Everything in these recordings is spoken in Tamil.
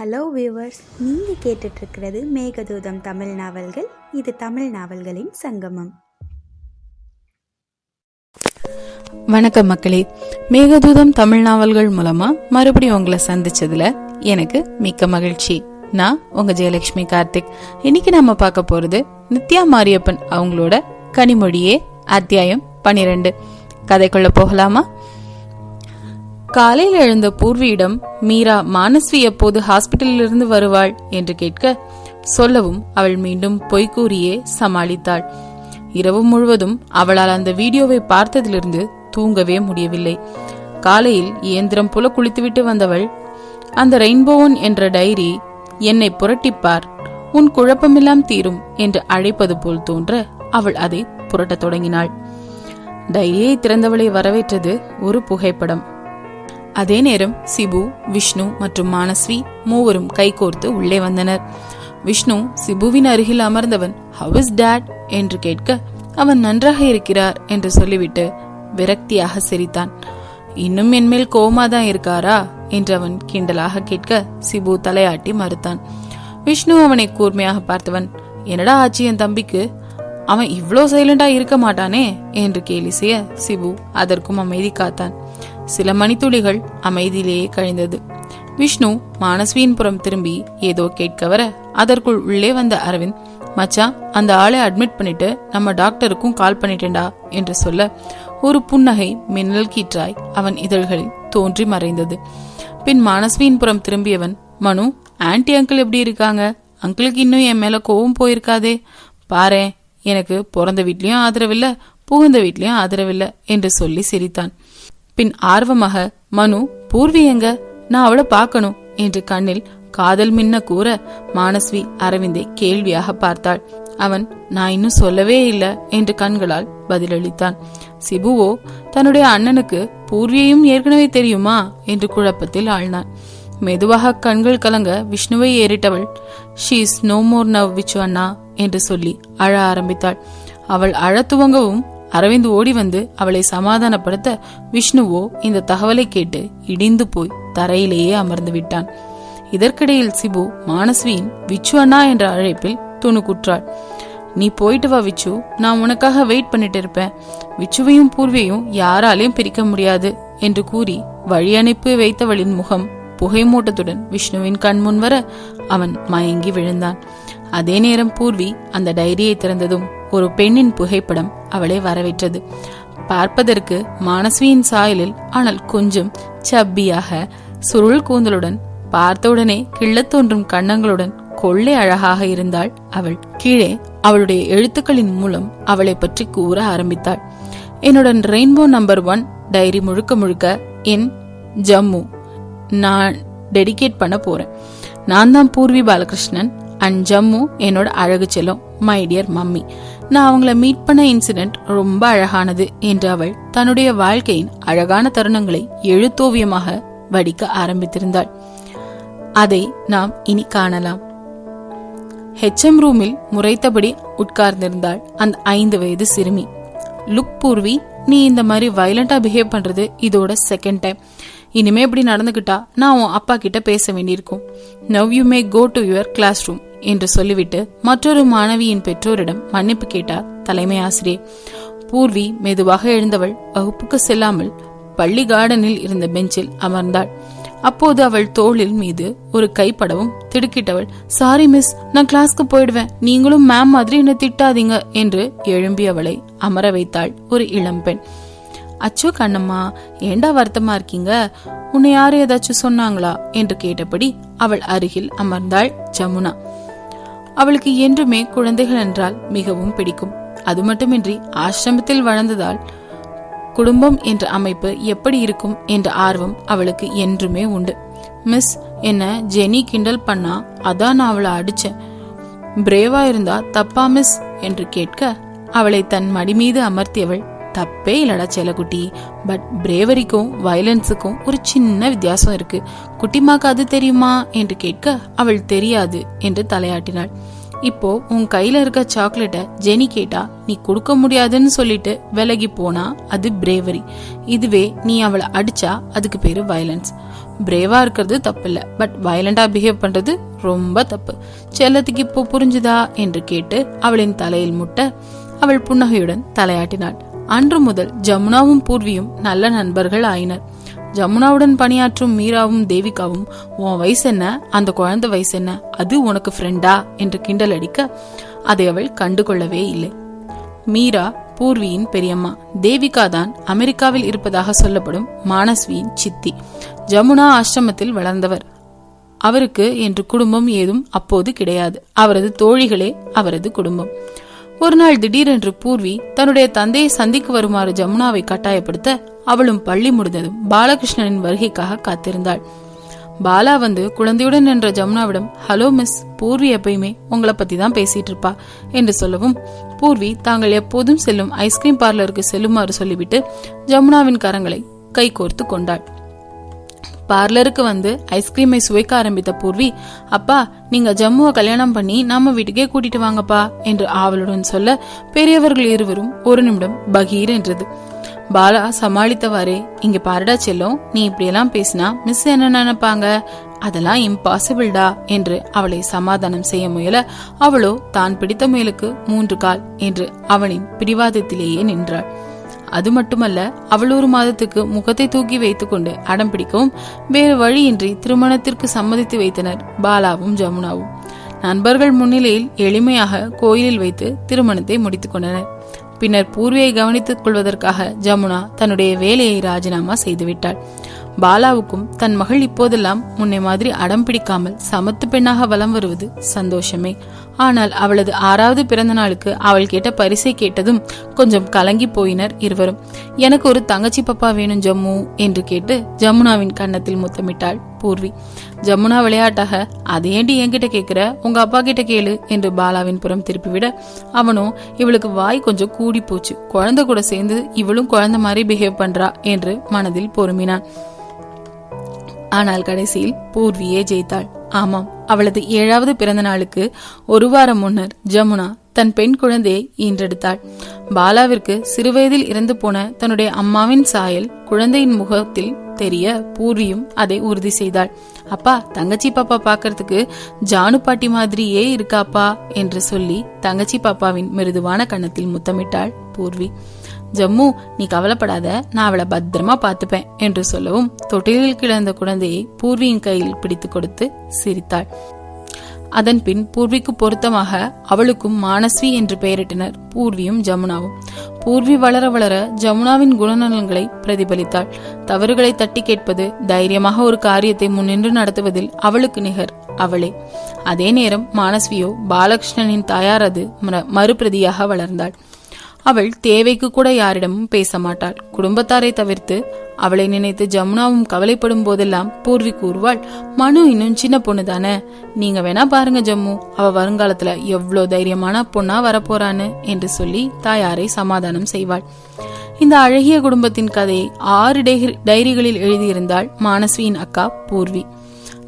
ஹலோ வியூவர்ஸ் நீங்கள் கேட்டுட்ருக்கிறது மேகதூதம் தமிழ் நாவல்கள். இது தமிழ் நாவல்களின் சங்கமம். வணக்கம் மக்களே. மேகதூதம் தமிழ் நாவல்கள் மூலமா மறுபடியும் உங்களை சந்திச்சதுல எனக்கு மிக்க மகிழ்ச்சி. நான் உங்க ஜெயலட்சுமி கார்த்திக். இன்னைக்கு நம்ம பார்க்க போறது நித்யா மாரியப்பன் அவங்களோட கனிமொழியே அத்தியாயம் பனிரெண்டு. கதைக்குள்ள போகலாமா? காலையில் எழுந்த பூர்வியிடம் மீரா மானஸ்வி எப்போது ஹாஸ்பிட்டலில் இருந்து வருவாள் என்று கேட்க சொல்லவும் அவள் மீண்டும் பொய் கூறியே சமாளித்தாள். இரவு முழுவதும் அவளால் அந்த வீடியோவை பார்த்ததிலிருந்து தூங்கவே முடியவில்லை. காலையில் இயந்திரம் புல குளித்துவிட்டு வந்தவள் அந்த ரெயின்போவன் என்ற டைரி என்னை புரட்டிப்பார் உன் குழப்பமெல்லாம் தீரும் என்று அழைப்பது போல் தோன்ற அவள் அதை புரட்டத் தொடங்கினாள். டைரியை திறந்தவளை வரவேற்றது ஒரு புகைப்படம். அதே நேரம் சிபு விஷ்ணு மற்றும் மானஸ்வி மூவரும் கைகோர்த்து உள்ளே வந்தனர். விஷ்ணு சிபுவின் அருகில் அமர்ந்தவன் ஹவ் இஸ் டேட் என்று கேட்க அவன் நன்றாக இருக்கிறார் என்று சொல்லிவிட்டு விரக்தியாக சிரித்தான். இன்னும் என்மேல் கோமாதான் இருக்காரா? என்று அவன் கிண்டலாக கேட்க சிபு தலையாட்டி மறுத்தான். விஷ்ணு அவனை கூர்மையாக பார்த்தவன் என்னடா ஆச்சு என் தம்பிக்கு? அவன் இவ்வளோ சைலண்டா இருக்க மாட்டானே? என்று கேலி செய்ய சிபு அதற்கும் அமைதி காத்தான். சில மணித்துளிகள் அமைதியிலேயே கழிந்தது. விஷ்ணு மானஸ்வியின் புறம் திரும்பி ஏதோ கேட்க வர அதற்குள் உள்ளே வந்த அரவிந்த் மச்சான் அந்த ஆளை அட்மிட் பண்ணிட்டு நம்ம டாக்டருக்கும் கால் பண்ணிட்டேன்டா என்று சொல்ல ஒரு புன்னகை மின்னல் கீற்றாய் அவன் இதழ்களில் தோன்றி மறைந்தது. பின் மானஸ்வியின் புறம் திரும்பியவன் மனு ஆன்டி அங்கிள் எப்படி இருக்காங்க? அங்கிளுக்கு இன்னும் என் மேல கோவம் போயிருக்காதே. பாரேன் எனக்கு பிறந்த வீட்லேயும் ஆதரவில்ல புகுந்த வீட்லேயும் ஆதரவில்ல என்று சொல்லி சிரித்தான். பின் ஆர்வமாக மனு பூர்வி எங்க? நான் அவளை பார்க்கணும் என்று கண்ணில் காதல் மின்ன கூற மானஸ்வி அரவிந்தை கேள்வியாக பார்த்தாள். அவன் நான் இன்னும் சொல்லவே இல்லை என்று கண்களால் பதிலளித்தான். சிபுவோ தன்னுடைய அண்ணனுக்கு பூர்வியையும் ஏற்கனவே தெரியுமா? என்று குழப்பத்தில் ஆழ்னான் மெதுவாக கண்கள் கலங்க விஷ்ணுவை ஏறிட்டவள் she's no more now Vichu அண்ணா என்று சொல்லி அழ ஆரம்பித்தாள். அவள் அழ துவங்கவும் அரவிந்த் ஓடி வந்து அவளை சமாதானப்படுத்த விஷ்ணுவோ இந்த தகவலை கேட்டு இடிந்து போய் தரையிலேயே அமர்ந்து விட்டான். இதற்கிடையில் சிபு மானஸ்வியின் விச்சு அண்ணா என்ற அழைப்பில் துணுக்குற்றாள். நீ போயிட்டு வா விச்சு நான் உனக்காக வெயிட் பண்ணிட்டு இருப்பேன். விச்சுவையும் பூர்வையும் யாராலையும் பிரிக்க முடியாது என்று கூறி வழி அனுப்பி வைத்தவளின் முகம் புகைமூட்டத்துடன் விஷ்ணுவின் கண் முன் வர அவன் மயங்கி விழுந்தான். அதே நேரம் பூர்வி அந்த டைரியை திறந்ததும் ஒரு பெண்ணின் புகைப்படம் அவளை வரவேற்றது. பார்ப்பதற்கு மானஸ்வியின் சாயலில் ஆனால் கொஞ்சம் சப்பியாக சுருள் கூந்தலுடன் பார்த்தவுடனே கிள்ளத் தோன்றும் கண்ணங்களுடன் கொள்ளை அழகாக இருந்தாள் அவள். கீழே அவளுடைய எழுத்துக்களின் மூலம் அவளை பற்றி கூற ஆரம்பித்தாள். என்னுடன் ரெயின்போ நம்பர் ஒன் டைரி முழுக்க முழுக்க என் ஜம்மு. நான் டெடிகேட் பண்ண போறேன். நான் தான் பூர்வி பாலகிருஷ்ணன் அண்ட் ஜம்மு என்னோட அழகு செல்லம் மை டியர் மம்மி. நான் அவங்கள மீட் பண்ண இன்சிடென்ட் ரொம்ப அழகானது என்று அவள் தன்னுடைய வாழ்க்கையின் அழகான தருணங்களை எழுத்தோவியமாக வடிக்க ஆரம்பித்திருந்தாள். அதை நாம் இனி காணலாம். ஹெச்எம் ரூமில் முறைத்தபடி உட்கார்ந்திருந்தாள் அந்த ஐந்து வயது சிறுமி. லுக் பூர்வி நீ இந்த மாதிரி வயலண்டா பிஹேவ் பண்றது இதோட செகண்ட் டைம் இனிமே இப்படி நடந்துகிட்டா நான் உன் அப்பா கிட்ட பேச வேண்டியிருக்கும். Now you may go to your class room என்று சொல்லிவிட்டு மற்றொரு மாணவியின் பெற்றோரிடம் மன்னிப்பு கேட்டார் தலைமை ஆசிரியர் பூர்வி மெதுவாக எழுந்தவள் வகுப்புக்கு செல்லாமல் பள்ளி கார்டனில் இருந்த பெஞ்சில் அமர்ந்தாள். அப்போது அவள் தோளில் மீது ஒரு கைப்படவும் திடுக்கிட்டவள் சாரி மிஸ் நான் கிளாஸ்க்கு போயிடுவேன். நீங்களும் மேம் மாதிரி என்ன திட்டாதீங்க என்று எழும்பி அவளை அமர வைத்தாள் ஒரு இளம்பெண் அச்சோ கண்ணம்மா ஏண்டா வருத்தமா இருக்கீங்க? உன்னை யாரு ஏதாச்சும் சொன்னாங்களா? என்று கேட்டபடி அவள் அருகில் அமர்ந்தாள் ஜமுனா. அவளுக்கு என்றுமே குழந்தைகள் என்றால் மிகவும் பிடிக்கும். அது மட்டுமின்றி ஆசிரமத்தில் வளர்ந்ததால் குடும்பம் என்ற அமைப்பு எப்படி இருக்கும் என்ற ஆர்வம் அவளுக்கு என்றுமே உண்டு. மிஸ் என்ன ஜெனி கிண்டல் பண்ணா? அதான் நான் அவளை அடிச்சேன். பிரேவா இருந்தா தப்பா மிஸ்? என்று கேட்க அவளை தன் மடி மீது அமர்த்தியவள் தப்பே இல்லடா செல்லக்குட்டி பட் பிரேவரிக்கும் வயலன்ஸுக்கும் ஒரு சின்ன வித்தியாசம் இருக்கு. குட்டிமாக்கு அது தெரியுமா என்று கேட்க அவள் தெரியாது என்று தலையாட்டினாள். இப்போ உன் கையில இருக்க சாக்லேட்டை ஜெனி கேட்டா நீ கொடுக்க முடியாதுன்னு சொல்லிட்டு விலகி போனா அது பிரேவரி இதுவே நீ அவளை அடிச்சா அதுக்கு பேரு வயலன்ஸ் பிரேவா இருக்கிறது தப்பில்ல. பட் வயலண்டா பிஹேவ் பண்றது ரொம்ப தப்பு. செல்லத்துக்கு இப்போ புரிஞ்சுதா என்று கேட்டு அவளின் தலையில் முட்ட அவள் புன்னகையுடன் தலையாட்டினாள். அன்று முதல் ஜமுனாவும் பூர்வியும் நல்ல நண்பர்கள் ஆயினர் ஜமுனாவுடன் பணியாற்றும் மீராவும் தேவிகாவும் உன் வயசு என்ன? அந்த குழந்தை வயசு என்ன? அது உனக்கு ஃப்ரெண்டா என்று கிண்டல் அடிக்க அதை அவள் கண்டுகொள்ளவே இல்லை. மீரா பூர்வியின் பெரியம்மா தேவிகா தான் அமெரிக்காவில் இருப்பதாக சொல்லப்படும் மானஸ்வியின் சித்தி. ஜமுனா ஆசிரமத்தில் வளர்ந்தவர். அவருக்கு என்று குடும்பம் ஏதும் அப்போது கிடையாது. அவரது தோழிகளே அவரது குடும்பம். ஒரு நாள் திடீரென்று பூர்வி தன்னுடைய தந்தையை சந்திக்கு வருமாறு ஜமுனாவை கட்டாயப்படுத்த அவளும் பள்ளி முடிந்ததும் பாலகிருஷ்ணனின் வருகைக்காக காத்திருந்தாள். பாலா வந்து குழந்தையுடன் நின்ற ஜமுனாவிடம் ஹலோ மிஸ் பூர்வி எப்பயுமே உங்களை பத்தி தான் பேசிட்டு இருப்பா என்று சொல்லவும் பூர்வி தாங்கள் எப்போதும் செல்லும் ஐஸ்கிரீம் பார்லருக்கு செல்லுமாறு சொல்லிவிட்டு ஜமுனாவின் கரங்களை கைகோர்த்து கொண்டாள். பார்லருக்கு வந்து ஐஸ்கிரீமை சுவைக்க ஆரம்பித்த பூர்வி அப்பா நீங்க ஜம்முவை கல்யாணம் பண்ணி நம்ம வீட்டுக்கே கூட்டிட்டு வாங்கப்பா என்று ஆவலுடன் சொல்ல பெரியவர்கள் இருவரும் ஒரு நிமிடம் பகீர் என்றது. பாலா சமாளித்தவாறே இங்க பாருடா செல்லும் நீ இப்படியெல்லாம் பேசினா மிஸ் என்ன நினைப்பாங்க? அதெல்லாம் இம்பாசிபிள்டா என்று அவளை சமாதானம் செய்ய முயல அவளோ தான் பிடித்த முயலுக்கு மூன்று கால் என்று அவனின் பிடிவாதத்திலேயே நின்றாள். அது மட்டுமல்ல அவள் ஒரு மாதத்துக்கு முகத்தை தூக்கி வைத்துக்கொண்டு அடம் பிடிக்கவும் வேறு வழியின்றி திருமணத்திற்கு சம்மதித்து வைத்தனர் பாலாவும் ஜமுனாவும். நண்பர்கள் முன்னிலையில் எளிமையாக கோயிலில் வைத்து திருமணத்தை முடித்துக்கொண்டனர் பின்னர் பூர்வியை கவனித்துக் கொள்வதற்காக ஜமுனா தன்னுடைய வேலையை ராஜினாமா செய்துவிட்டாள். பாலாவுக்கும் தன் மகள் இப்போதெல்லாம் முன்னை மாதிரி அடம் பிடிக்காமல் சமத்து பெண்ணாக வலம் வருவது சந்தோஷமே. ஆனால் அவளது ஆறாவது பிறந்த நாளுக்கு அவள் கேட்ட பரிசை கேட்டதும் கொஞ்சம் கலங்கி போயினர் இருவரும். எனக்கு ஒரு தங்கச்சி பப்பா வேணும் ஜம்மு என்று கேட்டு ஜமுனாவின் கன்னத்தில் முத்தமிட்டாள் பூர்வி. ஜமுனா விளையாட்டாக அதையேண்டி என்கிட்ட கேக்குற? உங்க அப்பா கிட்ட கேளு என்று பாலாவின் புறம் திருப்பிவிட அவனோ இவளுக்கு வாய் கொஞ்சம் கூடி போச்சு. குழந்தை கூட சேர்ந்து இவளும் குழந்தை மாதிரி பிஹேவ் பண்றா என்று மனதில் பொறுமினான். ஆனால் கடைசியில் பூர்வியே ஜெயித்தாள். ஆமாம் அவளது ஏழாவது பிறந்த நாளுக்கு ஒரு வாரம் முன்னர் ஜமுனா தன் பெண் குழந்தையை ஈன்றெடுத்தாள். பாலாவிற்கு சிறுவயதில் இறந்து போன தன்னுடைய அம்மாவின் சாயல் குழந்தையின் முகத்தில் தெரிய பூர்வியும் அதை உறுதி செய்தாள். அப்பா தங்கச்சி பாப்பா பாக்கிறதுக்கு ஜானு பாட்டி மாதிரியே இருக்காப்பா என்று சொல்லி தங்கச்சி பாப்பாவின் மிருதுவான கன்னத்தில் முத்தமிட்டாள் பூர்வி. ஜம்மு நீ கவலைப்படாத நான் அவளை பத்திரமா பார்த்துப்பேன் என்று சொல்லவும் தொட்டிலில் கிடந்த குழந்தையை பூர்வியின் கையில் பிடித்து கொடுத்து சிரித்தாள். அதன் பின் பூர்விக்கு பொருத்தமாக அவளுக்கும் மானஸ்வி என்று பெயரிட்டனர் பூர்வியும் ஜமுனாவும். பூர்வி வளர வளர ஜமுனாவின் குணநலன்களை பிரதிபலித்தாள். தவறுகளை தட்டி கேட்பது தைரியமாக ஒரு காரியத்தை முன்னின்று நடத்துவதில் அவளுக்கு நிகர் அவளே. அதே நேரம் மானஸ்வியோ பாலகிருஷ்ணனின் தாயாரது மறுபிரதியாக வளர்ந்தாள். அவள் தேவைக்கு கூட யாரிடமும் பேச மாட்டாள் குடும்பத்தாரை தவிர்த்து அவளை நினைத்து ஜமுனாவும் கவலைப்படும் போதெல்லாம் பூர்வி கூறுவாள் மனு இன்னும் சின்ன பொண்ணு தானே நீங்க வேணா பாருங்க ஜம்மு அவ வருங்காலத்துல எவ்வளோ தைரியமான பொண்ணா வரப்போறான்னு என்று சொல்லி தாயாரை சமாதானம் செய்வாள். இந்த அழகிய குடும்பத்தின் கதையை ஆறு டைரிகளில் எழுதியிருந்தாள் மானஸ்வியின் அக்கா பூர்வி.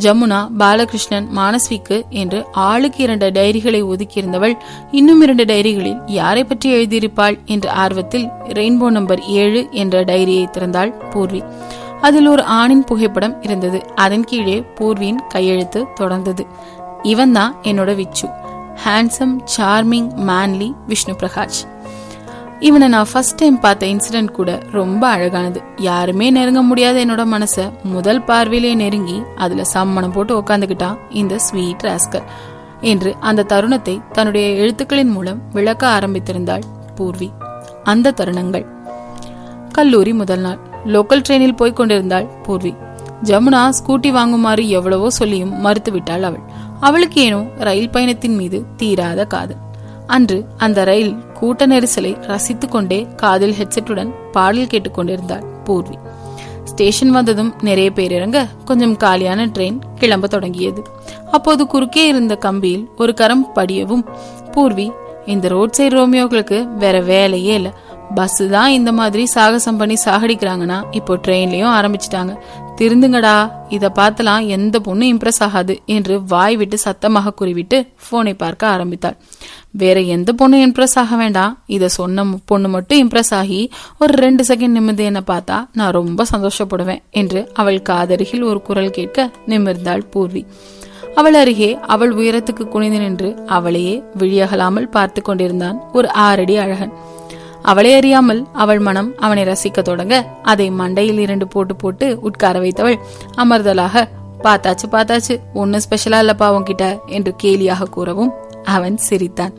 ஜமுனா பாலகிருஷ்ணன் மானஸ்விக்கு என்று ஆளுக்கு இரண்டு டைரிகளை ஒதுக்கியிருந்தவள் இன்னும் இரண்டு டைரிகளில் யாரை பற்றி எழுதியிருப்பாள் என்ற ஆர்வத்தில் ரெயின்போ நம்பர் ஏழு என்ற டைரியை திறந்தாள் பூர்வி. அதில் ஒரு ஆணின் புகைப்படம் இருந்தது. அதன் கீழே பூர்வியின் கையெழுத்து தொடர்ந்தது. இவன் தான் என்னோட Vichu. Handsome charming manly Vishnu Prakash இவனை நான் ஃபர்ஸ்ட் டைம் பார்த்த இன்சிடென்ட் கூட ரொம்ப அழகானது. யாருமே நெருங்க முடியாத என்னோட மனசை முதல் பார்வையிலே நெருங்கி அதுல சம்மணம் போட்டு உக்காந்துக்கிட்டான் இந்த ஸ்வீட் ராஸ்கர் என்று அந்த தருணத்தை தன்னுடைய எழுத்துக்களின் மூலம் விளக்க ஆரம்பித்திருந்தாள் பூர்வி. அந்த தருணங்கள். கல்லூரி முதல் நாள். லோக்கல் ட்ரெயினில் போய்க் கொண்டிருந்தாள் பூர்வி. ஜமுனா ஸ்கூட்டி வாங்குமாறு எவ்வளவோ சொல்லியும் மறுத்துவிட்டாள் அவள். அவளுக்கு ஏனோ ரயில் பயணத்தின் மீது தீராத காதல். அன்று அந்த ரயில் கூட்ட நெரிசலை ரசித்து கொண்டே காதில் ஹெட்செட்டுடன் பாடல் கேட்டுக்கொண்டிருந்தாள் பூர்வி. ஸ்டேஷன் வந்ததும் நிறைய பேர் இறங்க கொஞ்சம் காலியான ட்ரெயின் கிளம்ப தொடங்கியது. அப்போது குறுக்கே இருந்த கம்பியில் ஒரு கரம் படியவும் பூர்வி இந்த ரோட் சைடு ரோமியோக்களுக்கு வேற வேலையே இல்ல. பஸ் தான் இந்த மாதிரி சாகசம் பண்ணி சாகடிக்கிறாங்கன்னா இப்போ ட்ரெயின்லயும் ஆரம்பிச்சிட்டாங்க. திருந்துங்கடா இத பார்த்தலாம் எந்த பொண்ணு இம்ப்ரெஸ் ஆகாது என்று வாய் விட்டு சத்தமாக கூறிவிட்டு போனை பார்க்க ஆரம்பித்தாள். வேற எந்த பொண்ணும் இம்ப்ரெஸ் ஆக வேண்டாம் இதை சொன்ன பொண்ணு மட்டும் இம்ப்ரெஸ் ஆகி ஒரு ரெண்டு செகண்ட் நிமிர்ந்து என்ன பார்த்தா நான் ரொம்ப சந்தோஷப்படுவேன் என்று அவள் காதருகில் ஒரு குரல் கேட்க நிமிர்ந்தாள் பூர்வி. அவள் அருகே அவள் உயரத்துக்கு குனிந்து நின்று அவளையே விழியகலாமல் பார்த்து கொண்டிருந்தான் ஒரு ஆறடி அழகன். அவளை அறியாமல் அவள் மனம் அவனை ரசிக்க தொடங்க அதை மண்டையில் இரண்டு போட்டு போட்டு உட்கார வைத்தவள் அமர்தலாக பார்த்தாச்சு பார்த்தாச்சு ஒன்னும் ஸ்பெஷலா இல்லப்பா உன்கிட்ட என்று கேலியாக கூறவும் அவன் சிரித்தான்.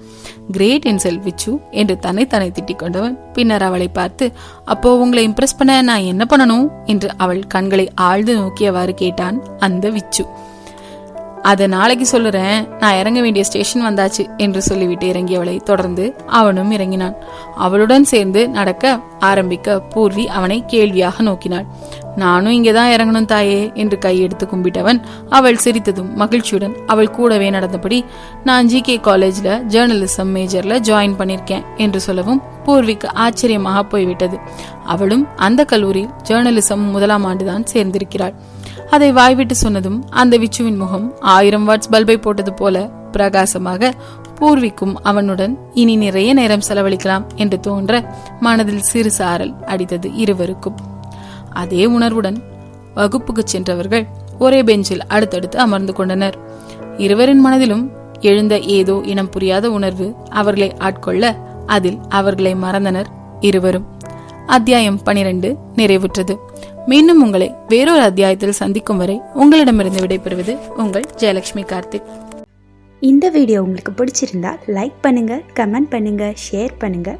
கிரேட் இன்செல் விச்சு என்று தன்னை தன்னை திட்டிக் கொண்டவன். பின்னர் அவளை பார்த்து அப்போ உங்களை இம்ப்ரெஸ் பண்ண நான் என்ன பண்ணணும்? என்று அவள் கண்களை ஆழ்ந்து நோக்கியவாறு கேட்டான் அந்த விச்சு. அதை நாளைக்கு சொல்லுறேன். நான் இறங்க வேண்டிய ஸ்டேஷன் வந்தாச்சு என்று சொல்லிவிட்டு இறங்கியவளை தொடர்ந்து அவனும் இறங்கினான். அவளுடன் சேர்ந்து நடக்க ஆரம்பிக்க பூர்வி அவனை கேள்வியாக நோக்கினாள். நானும் இங்கதான் இறங்கணும் தாயே என்று கையெடுத்து கும்பிட்டவன் அவள் சிரித்ததும் மகிழ்ச்சியுடன் அவள் கூடவே நடந்தபடி நான் ஜி கே காலேஜ்ல ஜேர்னலிசம் மேஜர்ல ஜாயின் பண்ணிருக்கேன் என்று சொல்லவும் பூர்விக்கு ஆச்சரியமாக போய்விட்டது. அவளும் அந்த கல்லூரியில் ஜேர்னலிசம் முதலாம் ஆண்டுதான் சேர்ந்திருக்கிறாள். அதை வாய்விட்டு சொன்னதும் அந்த விச்சுவின் முகம் ஆயிரம் வாட்ஸ் பல்பை போட்டது போல பிரகாசமாக பூர்விக்கும் அவனுடன் இனி நிறைய நேரம் செலவழிக்கலாம் என்று தோன்ற மனதில் சிறு சாரல் அடித்தது இருவருக்கும். அதே உணர்வுடன் வகுப்புக்கு சென்றவர்கள் ஒரே பெஞ்சில் அடுத்தடுத்து அமர்ந்து கொண்டனர். இருவரின் மனதிலும் எழுந்த ஏதோ இனம் புரியாத உணர்வு அவர்களை ஆட்கொள்ள அதில் அவர்களை மறந்தனர் இருவரும். அத்தியாயம் பனிரெண்டு நிறைவுற்றது. மீண்டும் உங்களை வேறொரு அத்தியாயத்தில் சந்திக்கும் வரை உங்களிடமிருந்து விடைபெறுவது உங்கள் ஜெயலட்சுமி கார்த்திக். இந்த வீடியோ உங்களுக்கு பிடிச்சிருந்தா லைக் பண்ணுங்க கமெண்ட் பண்ணுங்க ஷேர் பண்ணுங்க.